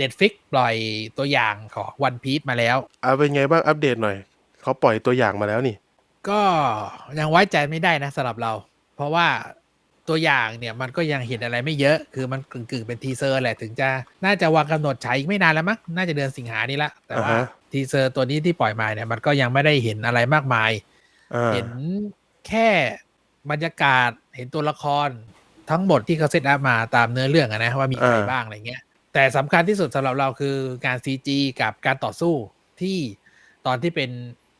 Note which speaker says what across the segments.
Speaker 1: Netflix ปล่อยตัวอย่างของ One Piece มาแล้ว
Speaker 2: เอาเป็นไงบ้างอัปเดตหน่อย เขาปล่อยตัวอย่างมาแล้วนี่
Speaker 1: ก็ยังไว้ใจไม่ได้นะสำหรับเรา เพราะว่าตัวอย่างเนี่ยมันก็ยังเห็นอะไรไม่เยอะ คือมันกึ่งๆเป็นทีเซอร์แหละถึงจะน่าจะวางกำหนดฉายอีกไม่นานแล้วมั้งน่าจะเดือนสิงหานี้ละแต่ว่า
Speaker 2: อ่าฮะ
Speaker 1: ทีเซอร์ตัวนี้ที่ปล่อยมาเนี่ยมันก็ยังไม่ได้เห็นอะไรมากมาย
Speaker 2: อ่า
Speaker 1: เห็นแค่บรรยากาศเห็นตัวละครทั้งหมดที่เขาเซตอัพมาตามเนื้อเรื่องอะนะว่ามีใครบ้างอะไรเงี้ย แต่สำคัญที่สุดสำหรับเราคือการ CG กับการต่อสู้ที่ตอนที่เป็น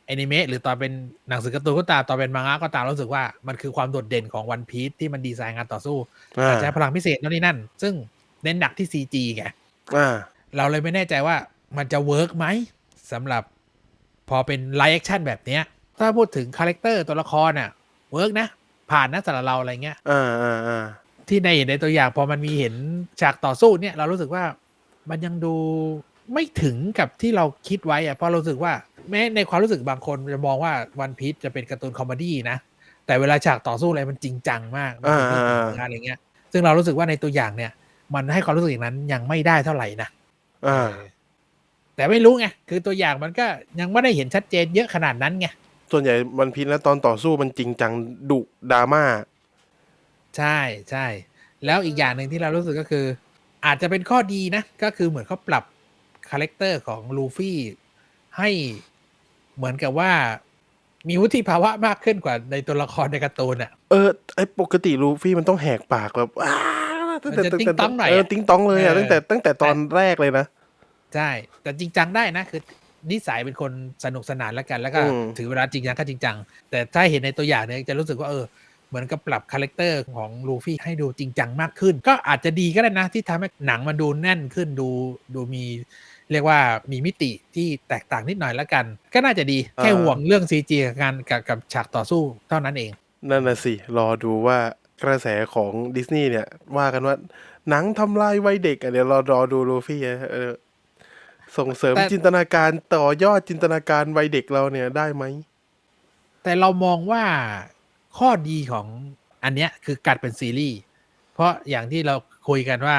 Speaker 1: แอนิเมะหรือตอนเป็นหนังสือการ์ตูนก็ตามตอนเป็นมังงะก็ตามรู้สึกว่ามันคือความโดดเด่นของวันพี e ที่มันดีไซน์งานต่อสู้
Speaker 2: อ่า
Speaker 1: การใช้พลังพิเศษโน่นนี่นั่น ซึ่งเน้นหนักที่ CG ไง
Speaker 2: อ่า
Speaker 1: เราเลยไม่แน่ใจว่ามันจะเวิร์กไหมสำหรับพอเป็นไลฟ์แอคชั่นแบบเนี้ย ถ้าพูดถึงคาแรคเตอร์ตัวละครอะเวิร์กนะ ผ่านนะสำหรับเราอะไรเงี้ย
Speaker 2: อ่าอ่าอ่า
Speaker 1: ที่ในเห็นในตัวอย่างพอมันมีเห็นฉากต่อสู้เนี่ย เรารู้สึกว่ามันยังดูไม่ถึงกับที่เราคิดไว้อะเพราะเรารู้สึกว่า แม้ในความรู้สึกบางคนจะมองว่าวันพี e จะเป็นการ์ตูนคอมเมดี้นะ แต่เวลาฉากต่อสู้อะไรมันจริงจังมากมันเป็นเรื่องจริงจังอะไรเงี้ย ซึ่งเรารู้สึกว่าในตัวอย่างเนี่ย มันให้ความรู้สึกอย่างนั้นยังไม่ได้เท่าไหร่นะ
Speaker 2: อ่า
Speaker 1: แต่ไม่รู้ไงคือตัวอย่างมันก็ยังไม่ได้เห็นชัดเจนเยอะขนาดนั้นไง
Speaker 2: ส่วนใหญ่วันพีชแล้วตอนต่อสู้มันจริงจังดุดราม่า
Speaker 1: ใช่ใช่แล้วอีกอย่างหนึ่งที่เรารู้สึกก็คือ อาจจะเป็นข้อดีนะ ก็คือเหมือนเขาปรับคาแรคเตอร์ของลูฟี่ให้เหมือนกับว่ามีวุฒิภาวะมากขึ้นกว่าในตัวละครในการ์ตูนอะ
Speaker 2: เออไอปกติลูฟี่มันต้องแหกปากแบบอ้าตั้งแต่
Speaker 1: มันจะติ๊งต๊องหน่อย
Speaker 2: เออ
Speaker 1: อะ
Speaker 2: ติ้งต้องเลยอะ
Speaker 1: เออ
Speaker 2: ตั้งแต่ตั้งแต่ตอนแรกเลยนะ
Speaker 1: ใช่ แต่จริงจังได้นะ คือนิสัยเป็นคนสนุกสนานแล้วกันแล้วก็
Speaker 2: อืม
Speaker 1: ถือเวลาจริงจังก็จริงจัง แต่ถ้าเห็นในตัวอย่างเนี่ยจะรู้สึกว่าเออ เหมือนกับปรับคาแรคเตอร์ของลูฟี่ให้ดูจริงจังมากขึ้น ก็อาจจะดีก็ได้นะที่ทำให้หนังมันดูแน่นขึ้นดูดูมีเรียกว่ามีมิติที่แตกต่างนิดหน่อยแล้วกัน ก็น่าจะดีแค่ห่วงเรื่อง CG กับการกับกับฉากต่อสู้เท่านั้นเอง
Speaker 2: นั่นน่ะสิ รอดูว่ากระแสของดิสนีย์เนี่ย ว่ากันว่าหนังทำลายวัยเด็กอะเดี๋ยวรอรอดูลูฟี่อะเออส่งเสริม
Speaker 1: แต่
Speaker 2: จินตนาการต่อยอดจินตนาการวัยเด็กเราเนี่ยได้ไหม
Speaker 1: แต่เรามองว่า ข้อดีของอันเนี้ยคือการเป็นซีรีส์เพราะอย่างที่เราคุยกันว่า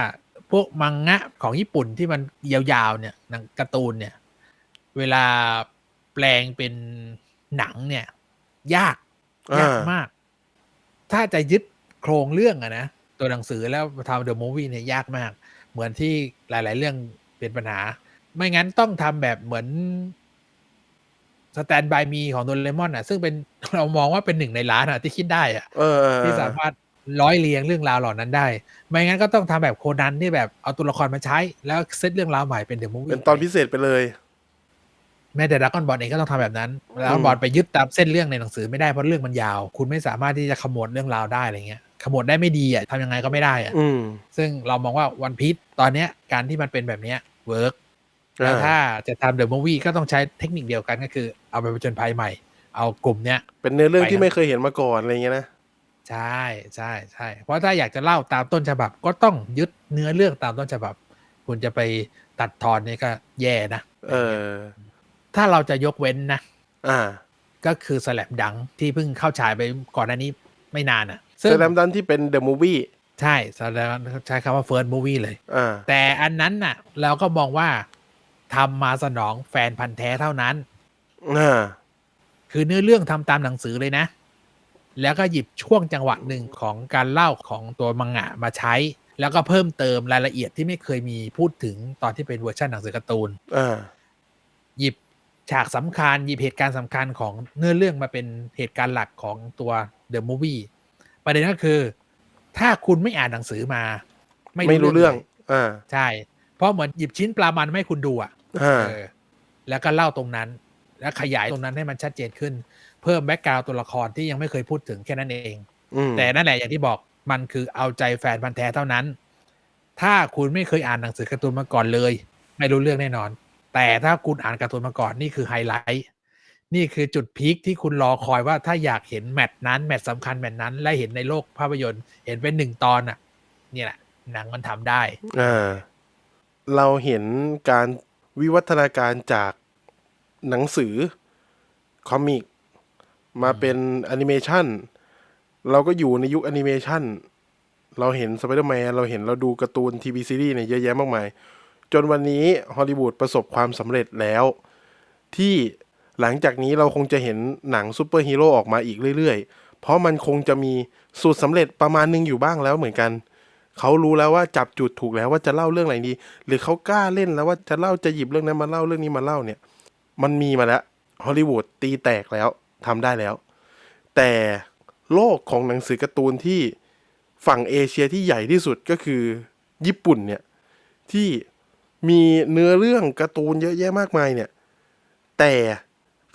Speaker 1: พวกมังงะของญี่ปุ่นที่มันยาวๆเนี่ยหนังการ์ตูนเนี่ย เวลาแปลงเป็นหนังเนี่ย ยาก
Speaker 2: อ่าย
Speaker 1: ยากมาก ถ้าจะยึดโครงเรื่องอะนะตัวหนังสือแล้วทำเดอะมูฟวี่เนี่ยยากมาก เหมือนที่หลาย ๆ เรื่องเป็นปัญหา ไม่งั้นต้องทำแบบเหมือน สแตนบายมีของโดเรมอนอะ ซึ่งเป็นเรามองว่าเป็นหนึ่งในล้านอะที่คิดได้อะ
Speaker 2: เออเออ
Speaker 1: ที่สามารถร้อยเรียงเรื่องราวเหล่านั้นได้ ไม่งั้นก็ต้องทำแบบโคนันที่แบบเอาตัวละครมาใช้ แล้วเซตเรื่องราวใหม่เป็นเดอะมูฟวี่
Speaker 2: เป็นตอนพิเศษไปเลย
Speaker 1: แม้แต่ดักกอนบอลเองก็ต้องทำแบบนั้นแล้วบอลไปยึดตามเส้นเรื่องในหนังสือไม่ได้เพราะเรื่องมันยาว คุณไม่สามารถที่จะขมวดเรื่องราวได้อะไรเงี้ยขมวดได้ไม่ดีอะทำยังไงก็ไม่ได้อะ
Speaker 2: อืม
Speaker 1: ซึ่งเรามองว่าวันพี e ตอนเนี้ยการที่มันเป็นแบบเนี้ยเวิร์ก แล้ว
Speaker 2: อ่า
Speaker 1: ถ้าจะทำเดอะมูฟวี่ก็ต้องใช้เทคนิคเดียวกันก็คือ เอาไปผจญภัยใหม่ เอากลุ่มเนี้ย
Speaker 2: เป็นเนื้อเรื่อง
Speaker 1: ไป
Speaker 2: ที่
Speaker 1: ครับ
Speaker 2: ไม่เคยเห็นมาก่อนอะไรเงี้ยนะ
Speaker 1: ใช่ใช่ใช่เพราะถ้าอยากจะเล่าตามต้นฉบับ ก็ต้องยึดเนื้อเรื่องตามต้นฉบับ คุณจะไปตัดทอนนี่ก็แย่นะ
Speaker 2: เออ
Speaker 1: ถ้าเราจะยกเว้นนะ
Speaker 2: อ่า
Speaker 1: ก็คือสแลบดังที่เพิ่งเข้าฉายไปก่อนหน้านี้ไม่นานอะซึ่ง
Speaker 2: แสดงดันที่เป็นเดอะมูฟวี่
Speaker 1: ใช่แสดงใช้คำว่า first movie เลย
Speaker 2: อ่า
Speaker 1: แต่อันนั้นน่ะ เราก็มองว่า ทำมาสนองแฟนพันธ์แท้เท่านั้น
Speaker 2: อ่า
Speaker 1: คือเนื้อเรื่องทำตามหนังสือเลยนะ แล้วก็หยิบช่วงจังหวะหนึ่งของการเล่าของตัวมังงะมาใช้ แล้วก็เพิ่มเติมรายละเอียดที่ไม่เคยมีพูดถึงตอนที่เป็นเวอร์ชันหนังสือการ์ตูน
Speaker 2: อ่า
Speaker 1: หยิบฉากสำคัญ หยิบเหตุการณ์สำคัญของเนื้อเรื่องมาเป็นเหตุการณ์หลักของตัว The Movie ประเด็นก็คือ ถ้าคุณไม่อ่านหนังสือมา
Speaker 2: ไม่รู้เรื่อง
Speaker 1: ลย
Speaker 2: อ่า
Speaker 1: ใช่ เพราะเหมือนหยิบชิ้นปลามันมาให้คุณดูอะ
Speaker 2: อ่า
Speaker 1: เออแล้วก็เล่าตรงนั้น แล้วขยายตรงนั้นให้มันชัดเจนขึ้น เพิ่มแบ็กกราวตัวละครที่ยังไม่เคยพูดถึงแค่นั้นเอง
Speaker 2: อืม
Speaker 1: แต่นั่นแหละอย่างที่บอกมันคือเอาใจแฟนพันธ์แท้เท่านั้น ถ้าคุณไม่เคยอ่านหนังสือการ์ตูนมาก่อนเลย ไม่รู้เรื่องแน่นอน แต่ถ้าคุณอ่านการ์ตูนมาก่อนนี่คือไฮไลท์นี่คือจุดพีคที่คุณรอคอยว่าถ้าอยากเห็นแมตช์นั้น แมตช์สำคัญแมตช์นั้น และเห็นในโลกภาพยนตร์ เห็นเป็นหนึ่งตอนอะนี่แหละหนังมันทำได้
Speaker 2: อ่า เราเห็นการวิวัฒนาการจากหนังสือ คอมิก มาเป็นแอนิเมชันเราก็อยู่ในยุคแอนิเมชันเราเห็นสไปเดอร์แมนเราเห็นเราดูการ์ตูนทีวีซีรีส์เนี่ยเยอะแยะมากมาย จนวันนี้ฮอลลีวูดประสบความสำเร็จแล้ว ที่หลังจากนี้เราคงจะเห็นหนังซูเปอร์ฮีโร่ออกมาอีกเรื่อยๆ เพราะมันคงจะมีสูตรสำเร็จประมาณหนึงอยู่บ้างแล้วเหมือนกัน เขารู้แล้วว่าจับจุดถูกแล้วว่าจะเล่าเรื่องอะไรดีหรือเขากล้าเล่นแล้วว่าจะเล่าจะหยิบเรื่องนั้นมาเล่าเรื่องนี้มาเล่าเนี่ย มันมีมาแล้วฮอลลีวูดตีแตกแล้วทำได้แล้ว แต่โลกของหนังสือการ์ตูนที่ฝั่งเอเชียที่ใหญ่ที่สุดก็คือญี่ปุ่นเนี่ยที่มีเนื้อเรื่องการ์ตูนเยอะแยะมากมายเนี่ย แต่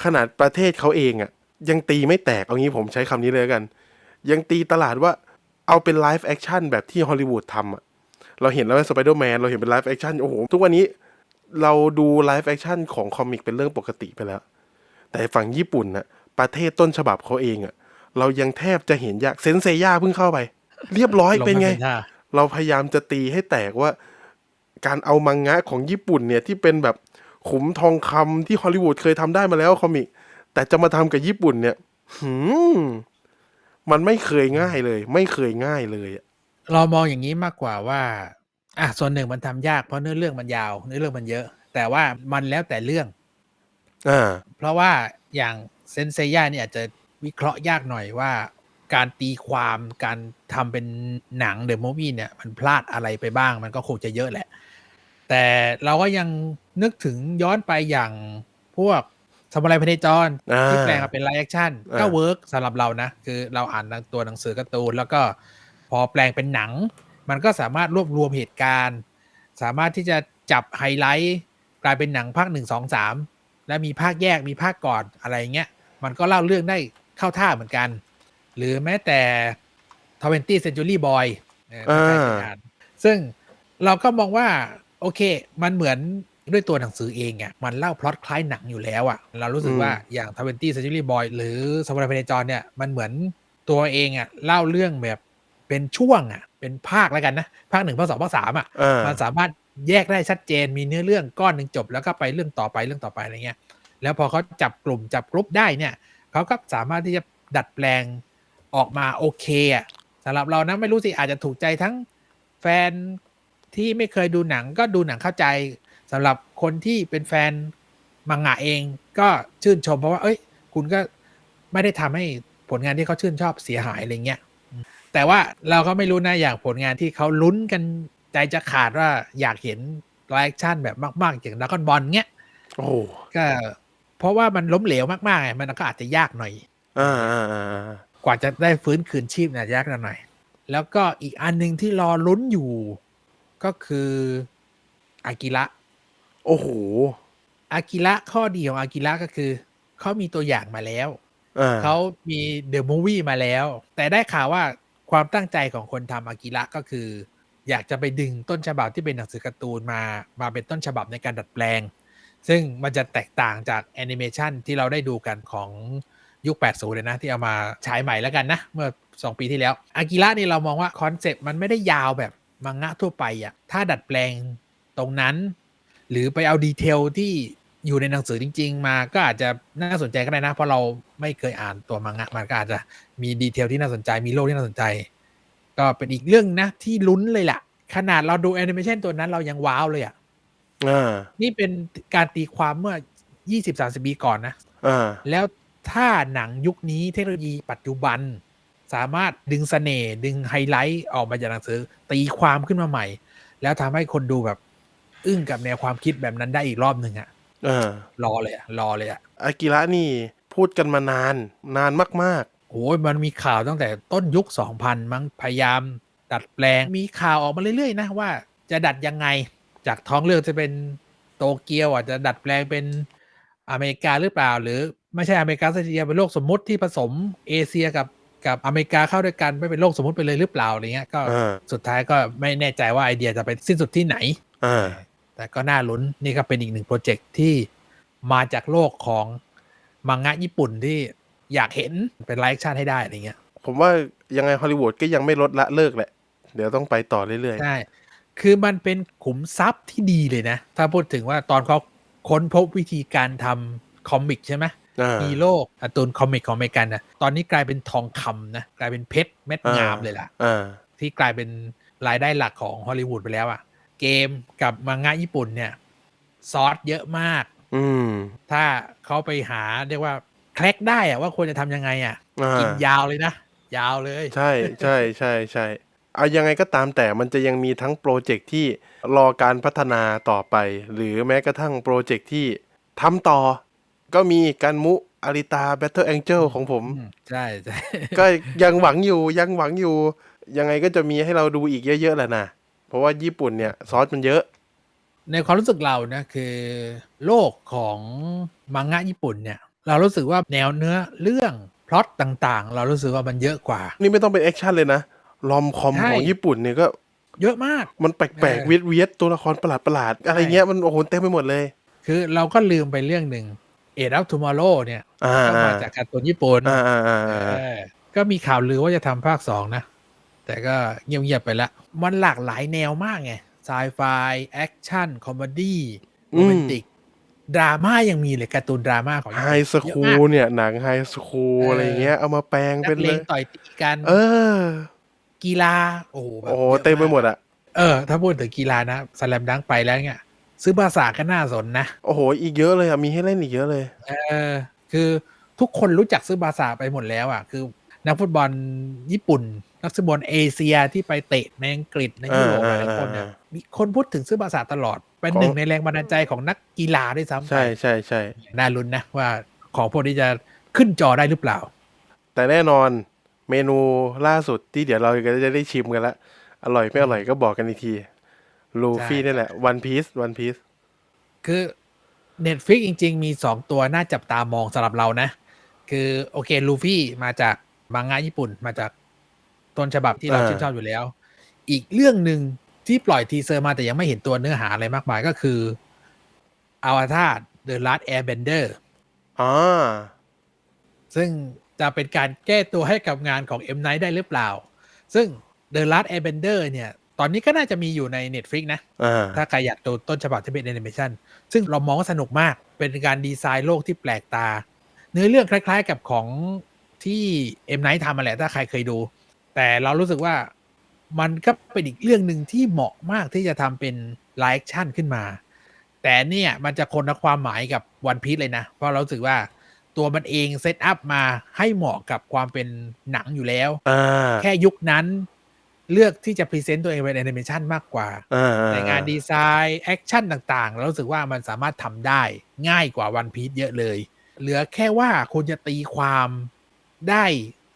Speaker 2: ขนาดประเทศเขาเองอะ่ะยังตีไม่แตกเอางี้ผมใช้คำนี้เลยกัน ยังตีตลาดว่า เอาเป็นไลฟ์แอคชั่นแบบที่ฮอลลีวูดทำอะ่ะเราเห็นแล้วว่าสไปเดอร์แมนเราเห็นเป็นไลฟ์แอคชั่นโอ้โห ทุกวันนี้เราดูไลฟ์แอคชั่นของคอมิกเป็นเรื่องปกติไปแล้ว แต่ฝั่งญี่ปุ่นน่ะประเทศต้นฉบับเขาเองอะ่ะเรายังแทบจะเห็นยากเซนเซย่าเพิ่งเข้าไป เรียบร้อย
Speaker 1: ลง
Speaker 2: เป็น
Speaker 1: มา
Speaker 2: ไง
Speaker 1: ท่า
Speaker 2: เราพยายามจะตีให้แตกว่า การเอามังงะของญี่ปุ่นเนี่ยที่เป็นแบบขุมทองคำที่ฮอลลีวูดเคยทำได้มาแล้วคอมิกแต่จะมาทำกับญี่ปุ่นเนี่ยหืม มันไม่เคยง่ายเลย ไม่เคยง่ายเลยอะ
Speaker 1: เรามองอย่างนี้มากกว่าว่า อะส่วนหนึ่งมันทำยากเพราะเนื้อเรื่องมันยาวเนื้อเรื่องมันเยอะ แต่ว่ามันแล้วแต่เรื่อง
Speaker 2: อ่า
Speaker 1: เพราะว่าอย่างเซนเซย่าเนี่ยอาจจะวิเคราะห์ยากหน่อยว่า การตีความการทำเป็นหนังเดอะมูฟวี่เนี่ย มันพลาดอะไรไปบ้าง มันก็คงจะเยอะแหละ แต่เราก็ยังนึกถึงย้อนไปอย่างพวก สมุไรพเนจร
Speaker 2: อ่า
Speaker 1: ที่แปลงมาเป็นไลฟ์แอคชั่น
Speaker 2: อ่า
Speaker 1: ก็เวิร์กสำหรับเรานะ คือเราอ่านตัวหนังสือการ์ตูน แล้วก็พอแปลงเป็นหนัง มันก็สามารถรวบรวมเหตุการณ์ สามารถที่จะจับไฮไลท์กลายเป็นหนังภาคหนึ่งสองสามและมีภาคแยกมีภาคก่อนอะไรเงี้ย มันก็เล่าเรื่องได้เข้าท่าเหมือนกัน หรือแม้แต่ 20 Century Boy เออถ้าใครเคยอ่านซึ่งเราก็มองว่า โอเค มันเหมือน ด้วยตัวหนังสือเองอะ่ะมันเล่าพล็อตคล้ายหนังอยู่แล้วอะ่ะเรารู้สึกว่าอย่าง20 Century Boy หรือสมุไรพเนจรเนี่ยมันเหมือนตัวเองอะ่ะเล่าเรื่องแบบเป็นช่วงอะ่ะเป็นภาคแล้วกันนะภาคหนึ่งภาคสองภาคสามอะ
Speaker 2: อ่า
Speaker 1: มันสามารถแยกได้ชัดเจนมีเนื้อเรื่องก้อนหนึ่งจบ แล้วก็ไปเรื่องต่อไปเรื่องต่อไปอะไรเงี้ยแล้วพอเขาจับกลุ่มจับกรุ๊ปได้เนี่ยเขาก็สามารถที่จะดัดแปลงออกมาโอเคอะสำหรับเรานะไม่รู้สิอาจจะถูกใจทั้งแฟนที่ไม่เคยดูหนังก็ดูหนังเข้าใจ สำหรับคนที่เป็นแฟนมังงะเองก็ชื่นชมเพราะว่า เอ้ย คุณก็ไม่ได้ทำให้ผลงานที่เขาชื่นชอบเสียหายอะไรเงี้ย แต่ว่าเราก็ไม่รู้นะ อย่างผลงานที่เขาลุ้นกันใจจะขาดว่าอยากเห็นไลฟ์แอคชั่นแบบมาก ๆ อย่างดักอนบอลเงี้ย
Speaker 2: โอ้โห
Speaker 1: ก็เพราะว่ามันล้มเหลวมากๆไงมันก็อาจจะยากหน่อย
Speaker 2: อ่าอ่าอ่าอ่า
Speaker 1: กว่าจะได้ฟื้นคืนชีพเนี่ยยากหน่อย แล้วก็อีกอันหนึ่งที่รอลุ้นอยู่ ก็คืออากิระ
Speaker 2: โอ้โห
Speaker 1: อากิระข้อดีของอากิระก็คือเขามีตัวอย่างมาแล้ว
Speaker 2: อ่า
Speaker 1: เขามีเดอะมูวี่มาแล้ว แต่ได้ข่าวว่าความตั้งใจของคนทำอากิระก็คือ อยากจะไปดึงต้นฉบับที่เป็นหนังสือการ์ตูนมามาเป็นต้นฉบับในการดัดแปลง ซึ่งมันจะแตกต่างจากแอนิเมชันที่เราได้ดูกันของยุค 80 เลยนะ ที่เอามาฉายใหม่แล้วกันนะ เมื่อ 2 ปีที่แล้วอากิระนี่เรามองว่าคอนเซปต์มันไม่ได้ยาวแบบมังงะทั่วไปอะถ้าดัดแปลงตรงนั้น หรือไปเอาดีเทลที่อยู่ในหนังสือจริง ๆ มาก็อาจจะน่าสนใจก็ได้นะ เพราะเราไม่เคยอ่านตัวมังงะมันก็อาจจะมีดีเทลที่น่าสนใจมีโลกที่น่าสนใจ ก็เป็นอีกเรื่องนะที่ลุ้นเลยล่ะขนาดเราดูแอนิเมชันตัวนั้นเรายังว้าวเลยอะ
Speaker 2: อ่า
Speaker 1: นี่เป็นการตีความเมื่อ20-30ปีก่อนนะ
Speaker 2: อ่า
Speaker 1: แล้วถ้าหนังยุคนี้เทคโนโลยีปัจจุบัน สามารถดึงสเสน่ห์ดึงไฮไลท์ออกมาจากหนังสือตีความขึ้นมาใหม่ แล้วทำให้คนดูแบบ อึ้งกับแนวความคิดแบบนั้นได้อีกรอบหนึ่งอะ
Speaker 2: อ่า
Speaker 1: รอเลยอะรอเลยอะ
Speaker 2: อากิระนี่พูดกันมานานนานมาก
Speaker 1: โอ้ยมันมีข่าวตั้งแต่ต้นยุค 2000 มั้งพยายามดัดแปลงมีข่าวออกมาเรื่อยๆนะว่าจะดัดยังไงจากท้องเรื่องจะเป็นโตเกียวอาจจะดัดแปลงเป็นอเมริกาหรือเปล่า หรือไม่ใช่อเมริกาซะทีเดียวเป็นโลกสมมุติที่ผสมเอเชียกับกับอเมริกาเข้าด้วยกันไม่เป็นโลกสมมุติไปเลยหรือเปล่าอะไรเงี้ยก็
Speaker 2: ๆอ่า
Speaker 1: สุดท้ายก็ไม่แน่ใจว่าไอเดียจะไปสิ้นสุดที่ไหน
Speaker 2: อ่า
Speaker 1: แต่ก็น่าลุ้นนี่ก็เป็นอีกหนึ่งโปรเจกต์ที่มาจากโลกของมังงะญี่ปุ่นที่อยากเห็นเป็นไลฟ์แอคชั่นให้ได้อะไรเงี้ย
Speaker 2: ผมว่ายังไงฮอลลีวูดก็ยังไม่ลดละเลิกแหละ เดี๋ยวต้องไปต่อเรื่อย
Speaker 1: ใช่ คือมันเป็นขุมทรัพย์ที่ดีเลยนะ ถ้าพูดถึงว่าตอนเขาค้นพบวิธีการทำคอมิกใช่ไหม
Speaker 2: ๆอ่า
Speaker 1: ฮีโร่การ์ตูนคอมิกของอเมริกันนะตอนนี้กลายเป็นทองคำนะกลายเป็นเพชรเม็ดงามเลยล่ะ
Speaker 2: อ่า
Speaker 1: ที่กลายเป็นรายได้หลักของฮอลลีวูดไปแล้วอะ่ะ เกมกับมังงะญี่ปุ่นเนี่ย ซอสเยอะมาก
Speaker 2: อืม
Speaker 1: ถ้าเขาไปหาเรียกว่าแคลกได้อะว่าควรจะทำยังไงอะ
Speaker 2: อ่า
Speaker 1: กินยาวเลยนะ ยาวเลย
Speaker 2: ใช่ใช่ใช่ใช่เอายังไงก็ตามแต่มันจะยังมีทั้งโปรเจกต์ที่รอการพัฒนาต่อไป หรือแม้กระทั่งโปรเจกต์ที่ทำต่อ ก็มีการมุอาริตาแบทเทิลแองเจิลของผม
Speaker 1: อืมใช่ใช่
Speaker 2: ก็ยังหวังอยู่ยังหวังอยู่ ยังไงก็จะมีให้เราดูอีกเยอะ ๆ แหละนะ เพราะว่าญี่ปุ่นเนี่ยซอสมันเยอะ
Speaker 1: ในความรู้สึกเรานะคือโลกของมังงะญี่ปุ่นเนี่ย เรารู้สึกว่าแนวเนื้อเรื่องพล็อตต่างๆ เรารู้สึกว่ามันเยอะกว่า
Speaker 2: นี่ไม่ต้องเป็นแอคชั่นเลยนะลอมคอม
Speaker 1: ใช่
Speaker 2: ของญี่ปุ่นเนี่ยก็
Speaker 1: เยอะมาก
Speaker 2: มันแปลก
Speaker 1: เออ
Speaker 2: ๆเวียดเวียดตัวละครประหลาดประหลาดๆอะไรเงี้ยมันโอ้โหเต็มไปหมดเลย
Speaker 1: คือเราก็ลืมไปเรื่องหนึ่งเอ็ดอัพทูมอร์โลเนี่ย
Speaker 2: อ่า
Speaker 1: ก็มาจากการ์ตูนญี่ปุ่น
Speaker 2: อ่าอ่าอ่า
Speaker 1: เอ
Speaker 2: อ่า
Speaker 1: อก็มีข่าวลือว่าจะทำภาคสองนะ แต่ก็เงียบๆไปละ มันหลากหลายแนวมากไงไซไฟแอคชั่น คอมเมดี้โรแมนติกดราม่ายังมีเลยการ์ตูนดราม่าของ
Speaker 2: ไฮ
Speaker 1: ญี่ปุ่น
Speaker 2: สคูลเนี่ย หนังไฮสคูล
Speaker 1: เอออ
Speaker 2: อะไรเงี้ย เอามาแปลง
Speaker 1: นั
Speaker 2: เป็น
Speaker 1: กเล
Speaker 2: เล
Speaker 1: ง
Speaker 2: ย
Speaker 1: ต่อยตีกัน
Speaker 2: เออ
Speaker 1: กีฬา โอ้โหแบบ
Speaker 2: โอ้โห
Speaker 1: ยะาก
Speaker 2: เต็มไปหมดอะ
Speaker 1: เออ ถ้าพูดถึงกีฬานะสแลมดังไปแล้วเนี่ยซื้อภาษาก็น่าสนนะ
Speaker 2: โอ้โห อีกเยอะเลยอะ มีให้เล่นอีกเยอะเลย
Speaker 1: เออ คือทุกคนรู้จักซื้อบาซาไปหมดแล้วอะ คือ นักฟุตบอลญี่ปุ่น นักฟุตบอลเอเชียที่ไปเตะในอังกฤษในยุโรป
Speaker 2: อ่า
Speaker 1: หลายคนเนี่ย
Speaker 2: อ่า
Speaker 1: มีคนพูดถึงซื้อบาซาตลอด เป็น
Speaker 2: ของ
Speaker 1: หนึ่งในแรงบันดาลใจของนักกีฬาด้วยซ้ำไป
Speaker 2: ใช่ใช่ใช่
Speaker 1: น่าลุ้นนะว่าของพวกนี้จะขึ้นจอได้หรือเปล่า
Speaker 2: แต่แน่นอนเมนูล่าสุดที่เดี๋ยวเราก็จะได้ชิมกันละอร่อยไม่อร่อยก็บอกกันอีกทีลูฟี่
Speaker 1: ใช่
Speaker 2: นี่แหละวันพีซวันพีซ
Speaker 1: คือ Netflix จริง ๆ มี2ตัวน่าจับตามองสำหรับเรานะ คือโอเคลูฟี่มาจากมังงะญี่ปุ่นมาจาก ต้นฉบับที่เรา
Speaker 2: อ่า
Speaker 1: ชื่นชอบอยู่แล้ว อีกเรื่องหนึ่งที่ปล่อยทีเซอร์มาแต่ยังไม่เห็นตัวเนื้อหาอะไรมากมายก็คืออวตาร The Last Airbender
Speaker 2: อ่า
Speaker 1: ซึ่งจะเป็นการแก้ตัวให้กับงานของ M Night ได้หรือเปล่า ซึ่ง The Last Airbender เนี่ย ตอนนี้ก็น่าจะมีอยู่ใน Netflix นะ
Speaker 2: อ่า
Speaker 1: ถ้าใครอยากดูต้นฉบับที่เป็นแอนิเมชันซึ่งเรามองว่าสนุกมาก เป็นการดีไซน์โลกที่แปลกตา เนื้อเรื่องคล้ายๆกับของที่เอ็มไนท์ทำมาแหละ ถ้าใครเคยดู แต่เรารู้สึกว่ามันก็เป็นอีกเรื่องหนึ่งที่เหมาะมากที่จะทำเป็นไลฟ์แอคชั่นขึ้นมา แต่เนี่ยมันจะคนละความหมายกับวันพี e เลยนะ เพราะเรารู้สึกว่าตัวมันเองเซตอัพมาให้เหมาะกับความเป็นหนังอยู่แล้ว
Speaker 2: อ่า
Speaker 1: แค่ยุคนั้นเลือกที่จะพรีเซนต์ตัวเองเป็นแอนิเมชันมากกว่า
Speaker 2: อ่า
Speaker 1: ในงานดีไซน์แอคชั่นต่างๆ เรารู้สึกว่ามันสามารถทำได้ง่ายกว่าวันพี e เยอะเลย เหลือแค่ว่าคุณจะตีความได้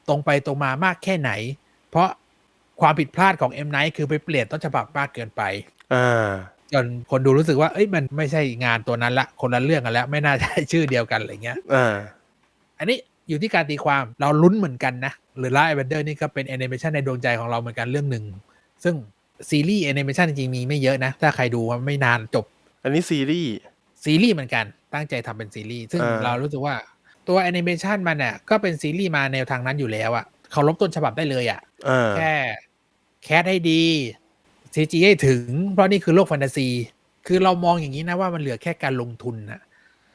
Speaker 1: ตรงไปตรงมามากแค่ไหน เพราะความผิดพลาดของ M Night คือไปเปลี่ยนต้นฉบับมากเกินไป
Speaker 2: อ่า
Speaker 1: จนคนดูรู้สึกว่า เอ้ยมันไม่ใช่งานตัวนั้นละ คนละเรื่องกันแล้ว ไม่น่าจะใช่ชื่อเดียวกันอะไรเงี้ย
Speaker 2: อ่า
Speaker 1: อันนี้อยู่ที่การตีความเราลุ้นเหมือนกันนะ หรือล่าไอเวนเดอร์นี่ก็เป็นแอนิเมชันในดวงใจของเราเหมือนกันเรื่องหนึ่ง ซึ่งซีรีส์แอนิเมชันจริงๆมีไม่เยอะนะ ถ้าใครดูว่าไม่นานจบ
Speaker 2: อันนี้ซีรีส์
Speaker 1: ซีรีส์เหมือนกันตั้งใจทำเป็นซีรีส์ซึ่ง
Speaker 2: อ่า
Speaker 1: เรารู้สึกว่าตัวแอนิเมชันมันเนี่ยก็เป็นซีรีส์มาแนวทางนั้นอยู่แล้วอะ เขาลบต้นฉบับได้เลยอะ
Speaker 2: อ่า
Speaker 1: แค่แคสให้ดีซีจีให้ถึง เพราะนี่คือโลกแฟนตาซี คือเรามองอย่างนี้นะว่ามันเหลือแค่การลงทุนนะ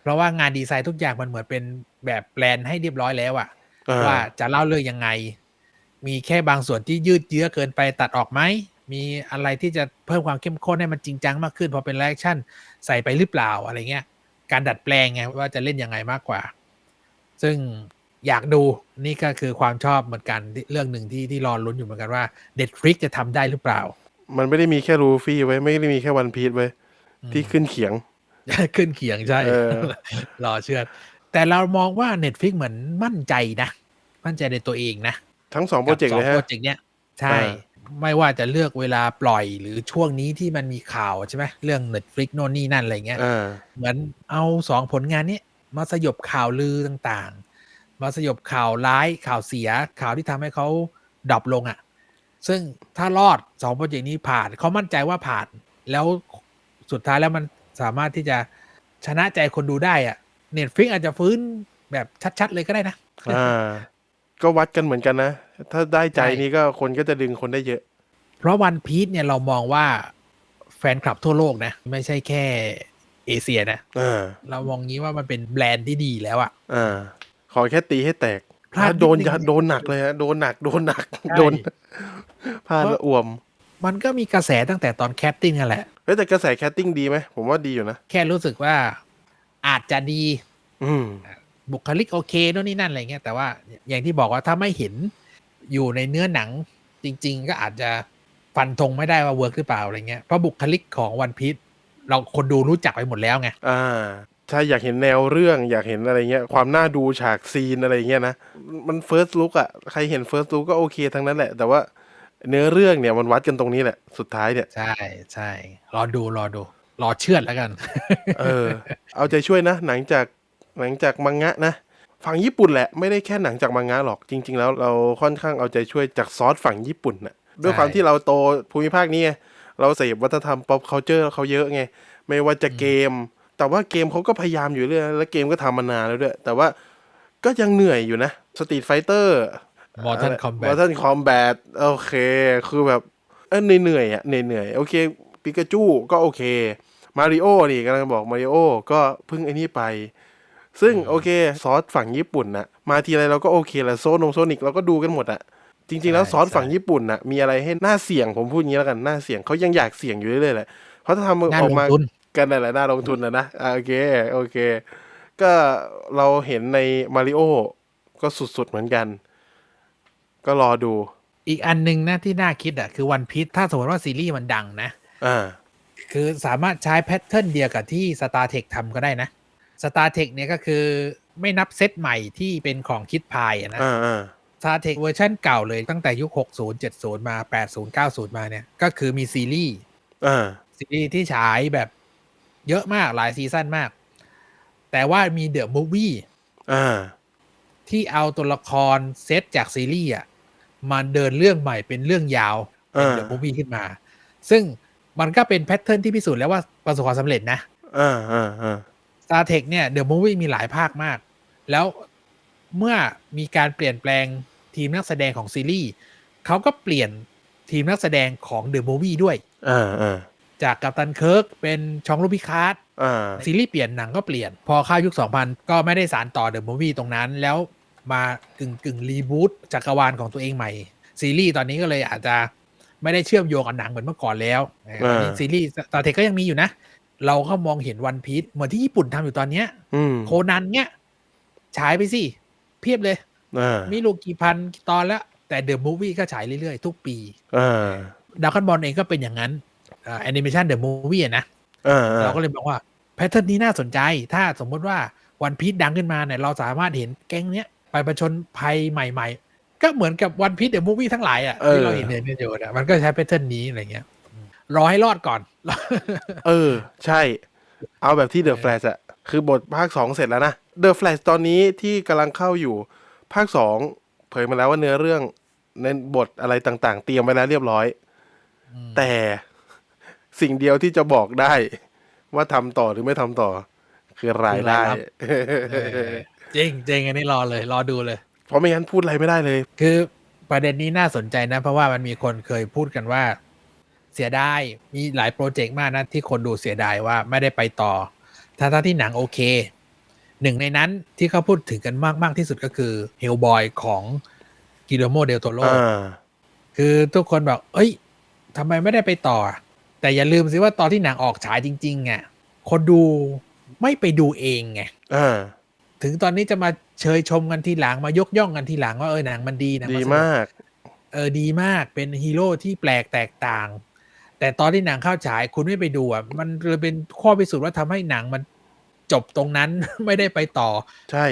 Speaker 1: เพราะว่างานดีไซน์ทุกอย่างมันเหมือนเป็นแบบแปลนให้เรียบร้อยแล้วอะ
Speaker 2: อ่า
Speaker 1: ว่าจะเล่าเรื่องยังไง มีแค่บางส่วนที่ยืดเยื้อเกินไปตัดออกไหมมีอะไรที่จะเพิ่มความเข้มข้นให้มันจริงจังมากขึ้นพอเป็นแอคชั่นใส่ไปหรือเปล่าอะไรเงี้ย การดัดแปลงไงว่าจะเล่นยังไงมากกว่า ซึ่ง อยากดูนี่ก็คือความชอบเหมือนกันที่เรื่องหนึ่งที่ที่รอลุ้นอยู่เหมือนกันว่าเด็ดฟริกจะทำได้หรือเปล่า
Speaker 2: มันไม่ได้มีแค่ลูฟี่ไว้ไม่ได้มีแค่วันพีซไว้ที่ขึ้นเขียง
Speaker 1: ขึ้นเขียงใช่
Speaker 2: เออ
Speaker 1: รอเชื่อดแต่เรามองว่า Netflix เหมือนมั่นใจนะ มั่นใจในตัวเองนะ
Speaker 2: ทั้งสองโปรเจกต์
Speaker 1: บ
Speaker 2: เลย
Speaker 1: สอง
Speaker 2: ฮะ
Speaker 1: โปรเจกต์เนี้ยใช่
Speaker 2: อ่า
Speaker 1: ไม่ว่าจะเลือกเวลาปล่อยหรือช่วงนี้ที่มันมีข่าวใช่ไหมเรื่อง Netflix โน่นนี่นั่นอะไรเงี้ย
Speaker 2: อ่า
Speaker 1: เหมือนเอาสองผลงานเนี้ยมาสยบข่าวลือต่างๆ มาสยบข่าวร้ายข่าวเสียข่าวที่ทำให้เขาดรอปลงอะ่ะ ซึ่งถ้ารอดสองโปรเจกต์นี้ผ่านเขามั่นใจว่าผ่าน แล้วสุดท้ายแล้วมันสามารถที่จะชนะใจคนดูได้อะ่ะเน็ตฟิกอาจจะฟื้นแบบชัด ๆ เลยก็ได้นะ
Speaker 2: อ่าก็วัดกันเหมือนกันนะ ถ้าได้ใจ
Speaker 1: ใช่
Speaker 2: นี่ก็คนก็จะดึงคนได้เยอะ
Speaker 1: เพราะวันพี e เนี่ยเรามองว่าแฟนคลับทั่วโลกนะ ไม่ใช่แค่เอเชียนะ
Speaker 2: อ่า
Speaker 1: เรามองงี้ว่ามันเป็นแบรนด์ที่ดีแล้วอะ
Speaker 2: อ่า ขอแค่ตีให้แตก
Speaker 1: พลาด
Speaker 2: ถ้าโดน
Speaker 1: นิดนึง
Speaker 2: ยัดโดนหนักเลยฮะโดนหนักโดนหนัก
Speaker 1: ใช่
Speaker 2: โดนพลาดแล้วอ่วม
Speaker 1: เมันก็มีกระแสตั้งแต่ตอนแคสติ้งนั่นแหละ
Speaker 2: เฮ้ยแต่กระแสแคสติ้งดีไหมผมว่าดีอยู่นะ
Speaker 1: แค่รู้สึกว่าอาจจะดี
Speaker 2: อืม
Speaker 1: บุคลิกโอเคโน่นนี่นั่นอะไรเงี้ยแต่ว่าอย่างที่บอกว่าถ้าไม่เห็นอยู่ในเนื้อหนังจริง ๆ ก็อาจจะฟันธงไม่ได้ว่าเวิร์กหรือเปล่าอะไรเงี้ยเพราะบุคลิกของวันพี e เราคนดูรู้จักไปหมดแล้วไง
Speaker 2: อ่าถ้าอยากเห็นแนวเรื่องอยากเห็นอะไรเงี้ย ความน่าดูฉากซีนอะไรเงี้ยนะ มันเฟิร์สลุกอะใครเห็นเฟิร์สลุกก็โอเคทั้งนั้นแหละ แต่ว่าเนื้อเรื่องเนี่ยมันวัดกันตรงนี้แหละ สุดท้ายเนี่ย
Speaker 1: ใช่ใช่รอดูรอดู รอเชื่อดแล้วกัน
Speaker 2: เออ เอาใจช่วยนะ หนังจากหนังจากมังงะนะฝั่งญี่ปุ่นแหละไม่ได้แค่หนังจากมังงะหรอกจริง ๆ แล้วเราค่อนข้างเอาใจช่วยจากซอสฝั่งญี่ปุ่นน่ะด้วยความที่เราโตภูมิภาคนี้ไงเราเสพวัฒนธรรม pop culture เขาเยอะไง ไม่ว่าจะเกม แต่ว่าเกมเขาก็พยายามอยู่เรื่อยแล้วเกมก็ทำมานานแล้วด้วย แต่ว่าก็ยังเหนื่อยอยู่นะสตรีทไฟเตอร์
Speaker 1: Mortal Kombat
Speaker 2: มอร์ทันคอมแบทโอเค คือแบบเออเหนื่อยๆอะเหนื่อยๆโอเคปิกาจูก็โอเคมาริโอนี่กำลังบอกมาริโอก็เพิ่งไอ้นี่ไป ซึ่งโอเค ซอสฝั่งญี่ปุ่นน่ะ มาทีไรเราก็โอเคแหละโซนงโซนิกเราก็ดูกันหมดอะจริง ๆ แล้ว
Speaker 1: ใช่
Speaker 2: ซอสฝั่ง
Speaker 1: ใช่
Speaker 2: ญี่ปุ่นน่ะมีอะไรให้น่าเสี่ยงผมพูดอย่างนี้แล้วกันน่าเสี่ยงเขายังอยากเสี่ยงอยู่เรื่อยๆแหละเพราะถ้าทำ
Speaker 1: น่า
Speaker 2: ออ
Speaker 1: ล
Speaker 2: ก
Speaker 1: ง
Speaker 2: มา
Speaker 1: ทุน
Speaker 2: กันนั่นแหละน่าลงทุนนะนะอ่าโอเค โอเค ก็เราเห็นในมาริโอก็สุดๆเหมือนกัน ก็รอดู
Speaker 1: อีกอันหนึ่งนะที่น่าคิดอะคือวันพี e ถ้าสมมติว่าซีรีส์มันดังนะ
Speaker 2: อ่า
Speaker 1: คือสามารถใช้แพทเทิร์นเดียวกับที่ Star t e c h ทำก็ได้นะ Star t e c h เนี่ยก็คือไม่นับเซตใหม่ที่เป็นของคิดพายอะนะ
Speaker 2: อ่าอ่า
Speaker 1: Star t e c h เวอร์ชันเก่าเลยตั้งแต่ยุค 60 70 มา 80 90 มาเนี่ย ก็คือมีซีรีส์
Speaker 2: อ่า
Speaker 1: ซีรีส์ที่ฉายแบบ เยอะมากหลายซีซั่นมาก แต่ว่ามีเดอะมูฟวี่
Speaker 2: อ่า
Speaker 1: ที่เอาตัวละครเซตจากซีรีส์อะมาเดินเรื่องใหม่เป็นเรื่องยาวเป็น
Speaker 2: อ่า
Speaker 1: เดอะมูฟวี่ขึ้นมา ซึ่งมันก็เป็นแพทเทิร์นที่พิสูจน์แล้วว่าประสบความสำเร็จนะ
Speaker 2: อ่าอ่าอ่า
Speaker 1: Star t e c h เนี่ย The Movie มีหลายภาคมาก แล้วเมื่อมีการเปลี่ยนแปลงทีมนักแสดงของซีรีส์เขาก็เปลี่ยนทีมนักแสดงของ The Movie ด้วย
Speaker 2: อ่าอ่า
Speaker 1: จากกัปตันเคิร์กเป็นชองลูกพิคาร์ด
Speaker 2: อ่า
Speaker 1: ซีรีส์เปลี่ยนหนังก็เปลี่ยน พอเข้ายุค 2000 ก็ไม่ได้สารต่อ The Movie ตรงนั้น แล้วมากึ่งกึ่งรีบูตจักรวาลของตัวเองใหม่ ซีรีส์ตอนนี้ก็เลยอาจจะไม่ได้เชื่อมโยงกับหนังเหมือนเมื่อก่อนแล้วตอนนี้ซีรีส์ Star Trek ก็ยังมีอยู่นะ เราก็มองเห็นวันพี e เหมือนที่ญี่ปุ่นทำอยู่ตอนเนี้ย
Speaker 2: อืม
Speaker 1: โคนันเนี้ยฉายไปสิ เพียบเลย
Speaker 2: อ่า
Speaker 1: มีลูกกี่พันตอนแล้ว แต่เดอะมูฟวี่ก็ฉายเรื่อยๆ ทุกปี
Speaker 2: อ่า
Speaker 1: ดาวคันบอลเองก็เป็นอย่างนั้น แอนิเมชันเดอะมูฟวี่นะ
Speaker 2: อ่า
Speaker 1: เราก็เลยบอกว่าแพทเทิร์นนี้น่าสนใจ ถ้าสมมติว่าวันพี e ดังขึ้นมาเนี่ยเราสามารถเห็นแก๊งเนี้ยไปประชนภัยใหม่ ๆ ก็เหมือนกับวันพี e เดอะมูฟวี่ทั้งหลายอะที่เราเห็นในวิดีโอเนี่ยมันก็ใช้แพทเทิร์นนี้อะไรเงี้ยรอให้รอดก่อน
Speaker 2: เออ ใช่ เอาแบบที่เดอะแฟลชอะคือบทภาคสองเสร็จแล้วนะเดอะแฟลชตอนนี้ที่กำลังเข้าอยู่ ภาคสองเผยมาแล้วว่าเนื้อเรื่องในบทอะไรต่างๆ เตรียมไว้แล้วเรียบร้อย แต่ สิ่งเดียวที่จะบอกได้ ว่าทำต่อหรือไม่ทำต่อ คือรายได้
Speaker 1: เออจริงจริงอันนี้รอเลย รอดูเลย
Speaker 2: เพราะไม่งั้นพูดอะไรไม่ได้เลย
Speaker 1: คือประเด็นนี้น่าสนใจนะ เพราะว่ามันมีคนเคยพูดกันว่า เสียดายมีหลายโปรเจกต์มากนะที่คนดูเสียดายว่าไม่ได้ไปต่อทั้งๆที่หนังโอเค หนึ่งในนั้นที่เขาพูดถึงกันมากมากๆที่สุดก็คือเฮลบอยของกิโลโมเดลโตโร
Speaker 2: อ่า
Speaker 1: คือทุกคนบอก เอ้ยทำไมไม่ได้ไปต่อ แต่อย่าลืมสิว่าตอนที่หนังออกฉายจริงๆอะคนดูไม่ไปดูเองไง
Speaker 2: อ่า
Speaker 1: ถึงตอนนี้จะมาเชยชมกันทีหลังมายกย่องกันทีหลังว่าเออหนังมันดีหนัง
Speaker 2: ดี
Speaker 1: นสนุก
Speaker 2: มาก
Speaker 1: เออดีมากเป็นฮีโร่ที่แปลกแตกต่าง แต่ตอนที่หนังเข้าฉายคุณไม่ไปดูอะมันเลยเป็นข้อพิสูจน์ว่าทำให้หนังมันจบตรงนั้นไม่ได้ไปต่อ
Speaker 2: ใช่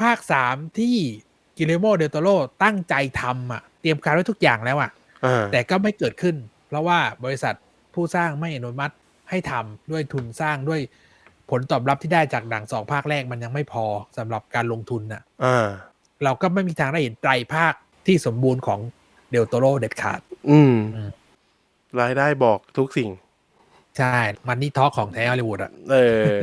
Speaker 1: ภาคสามที่กิเลโมเดลโตโรตั้งใจทำอะ เตรียมการไว้ทุกอย่างแล้วอะ
Speaker 2: อ่า
Speaker 1: แต่ก็ไม่เกิดขึ้น เพราะว่าบริษัท ผู้สร้างไม่อนุมัติให้ทำด้วยทุนสร้างด้วยผลตอบรับที่ได้จากหนังสองภาคแรกมันยังไม่พอสำหรับการลงทุนน่ะ
Speaker 2: อ่า
Speaker 1: เราก็ไม่มีทางได้เห็นไตรภาคที่สมบูรณ์ของเดลโตโรเด็ดขาด
Speaker 2: อืม
Speaker 1: อืม
Speaker 2: รายได้บอกทุกสิ่ง
Speaker 1: ใช่ มันนี่ทอของแท้ฮอลลีวูดอะ
Speaker 2: เออ